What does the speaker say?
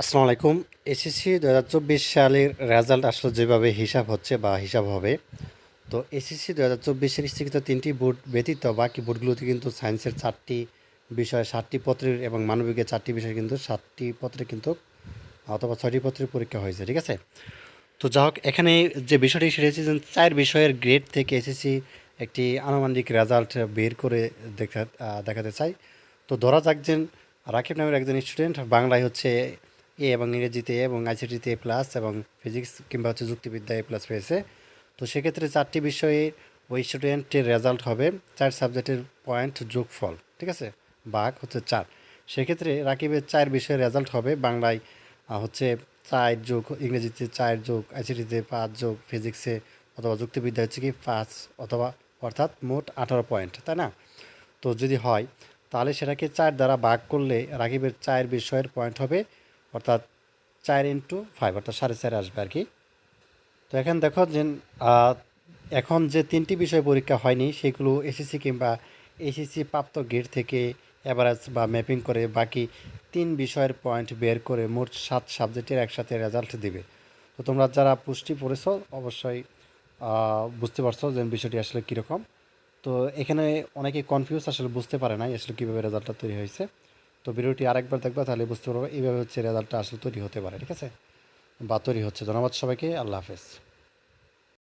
আসসালামু আলাইকুম। এসএসসি দু হাজার চব্বিশ সালের রেজাল্ট আসলে যেভাবে হিসাব হচ্ছে বা হিসাব হবে, তো এসএসসি দু হাজার চব্বিশের স্থিত তিনটি বোর্ড ব্যতীত বাকি বোর্ডগুলোতে কিন্তু সায়েন্সের চারটি বিষয় ষাটটি পত্রের এবং মানবিকের চারটি বিষয় কিন্তু সাতটি পত্রে কিন্তু অথবা ছয়টি পত্রের পরীক্ষা হয়েছে, ঠিক আছে? তো যা হোক, এখানে যে বিষয়টি সেটা হচ্ছে চার বিষয়ের গ্রেড থেকে এসএসসি একটি আনুমানিক রেজাল্ট বের করে দেখা দেখাতে চাই। তো ধরা যাক যে রাকিব নামের একজন স্টুডেন্ট বাংলায় হচ্ছে এ এবং ইংরেজিতে এবং আইসিটিতে এ প্লাস এবং ফিজিক্স কিংবা হচ্ছে যুক্তিবিদ্যা এ প্লাস পেয়েছে। তো সেক্ষেত্রে চারটি বিষয়ে ওই স্টুডেন্টের রেজাল্ট হবে। চার সাবজেক্টের পয়েন্ট যোগফল, ঠিক আছে? বাঘ হচ্ছে চার। সেক্ষেত্রে রাকিবের চার বিষয়ের রেজাল্ট হবে। বাংলায় হচ্ছে চার যোগ, ইংরেজিতে চার যোগ, আইসিটিতে পাঁচ যোগ ফিজিক্সে অথবা যুক্তিবিদ্যা হচ্ছে কি পাঁচ অথবা অর্থাৎ মোট আঠারো পয়েন্ট তাই না? তো যদি হয়, তাহলে সেটাকে চার দ্বারা ভাগ করলে রাকিবের চার বিষয়ের পয়েন্ট হবে। অর্থাৎ চার ইন্টু ফাইভ অর্থাৎ সাড়ে চার আসবে আর কি। তো এখন দেখো যে এখন যে তিনটি বিষয় পরীক্ষা হয়নি, সেগুলো এসএসসি কিংবা এসএসসি প্রাপ্ত গেট থেকে অ্যাভারেজ বা ম্যাপিং করে বাকি তিন বিষয়ের পয়েন্ট বের করে মোট সাত সাবজেক্টের একসাথে রেজাল্ট দিবে। তো তোমরা যারা পুষ্টি পড়েছো, অবশ্যই বুঝতে পারছ যে বিষয়টি আসলে কীরকম। তো এখানে অনেকে কনফিউজ আসলে বুঝতে পারে না আসলে কীভাবে রেজাল্টটা তৈরি হয়েছে। তো ভিডিওটি আরেকবার দেখবা, তাহলে বুঝতে পারব এইভাবে হচ্ছে রেজাল্টটা আসলে তৈরি হতে পারে, ঠিক আছে? বা তৈরি হচ্ছে। ধন্যবাদ সবাইকে, আল্লাহ হাফেজ।